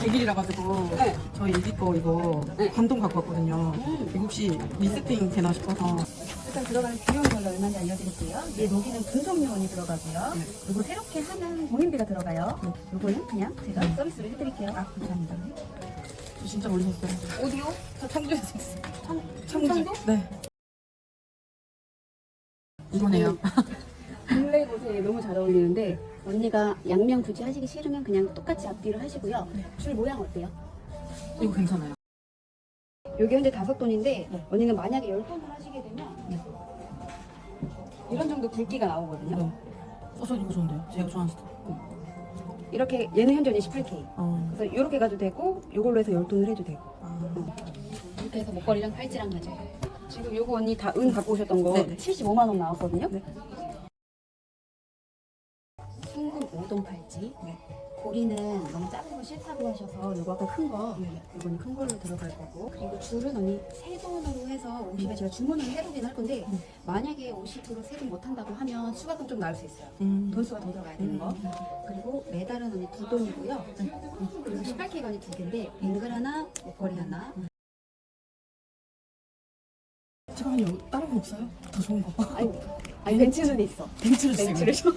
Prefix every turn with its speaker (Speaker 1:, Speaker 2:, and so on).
Speaker 1: 100일이라 가지고
Speaker 2: 네.
Speaker 1: 저희 애기 거 이거
Speaker 2: 네.
Speaker 1: 반동 갖고 왔거든요.
Speaker 2: 음.
Speaker 1: 이거 혹시 리스팅 되나 싶어서
Speaker 2: 일단 들어가는 비용이 얼마인지 알려드릴게요. 얘 녹이는 분석요원이 들어가고요.
Speaker 1: 네.
Speaker 2: 그리고 새롭게 하는 공인비가 들어가요. 이거는 그냥 제가
Speaker 1: 네.
Speaker 2: 서비스를 해드릴게요.
Speaker 1: 아 감사합니다. 저 진짜 멀리서 왔어요.
Speaker 2: 어디요?
Speaker 1: 저 청주에서.
Speaker 2: 청,
Speaker 1: 청주.
Speaker 2: 청도?
Speaker 1: 네. 이거네요.
Speaker 2: 블랙 옷에 너무 잘 어울리는데 언니가 양면 굳이 하시기 싫으면 그냥 똑같이 앞뒤로 하시고요. 줄 모양 어때요?
Speaker 1: 이거 괜찮아요.
Speaker 2: 여기 현재 다섯 돈인데
Speaker 1: 네.
Speaker 2: 언니는 만약에 열 돈을 하시게 되면 이런 정도 굵기가 나오거든요.
Speaker 1: 네. 어, 저 이거 좋은데요? 제가 좋아하는 스타일.
Speaker 2: 이렇게 얘는 현재 언니 18K.
Speaker 1: 어.
Speaker 2: 그래서 이렇게 가도 되고 이걸로 해서 열 돈을 해도 되고.
Speaker 1: 아.
Speaker 2: 이렇게 해서 목걸이랑 팔찌랑 가져요. 지금 요거 언니 다 은 갖고 오셨던 거
Speaker 1: 네.
Speaker 2: 75만 원 나왔거든요.
Speaker 1: 네.
Speaker 2: 순금 5동 팔찌.
Speaker 1: 네.
Speaker 2: 고리는 너무 작은 거 싫다고 하셔서 요거 아까 큰 거, 이거는 큰 걸로 들어갈 거고 그리고 줄은 언니 세 돈으로 해서 50에 제가 주문을 해보긴 할 건데
Speaker 1: 네.
Speaker 2: 만약에 50으로 세돈 못한다고 하면 수가금 좀 나올 수 있어요.
Speaker 1: 음.
Speaker 2: 돈수가 더 들어가야 되는 거. 그리고 메달은 언니 두 돈이고요. 그리고 18K가 언니 두 개인데 뱅글 하나, 목걸이 하나.
Speaker 1: 잠깐만요. 다른 거 없어요? 더 좋은 거.
Speaker 2: 아니, 아니 벤츠는 있어.
Speaker 1: 벤츠를 쓰고.
Speaker 2: 벤츠를 줘.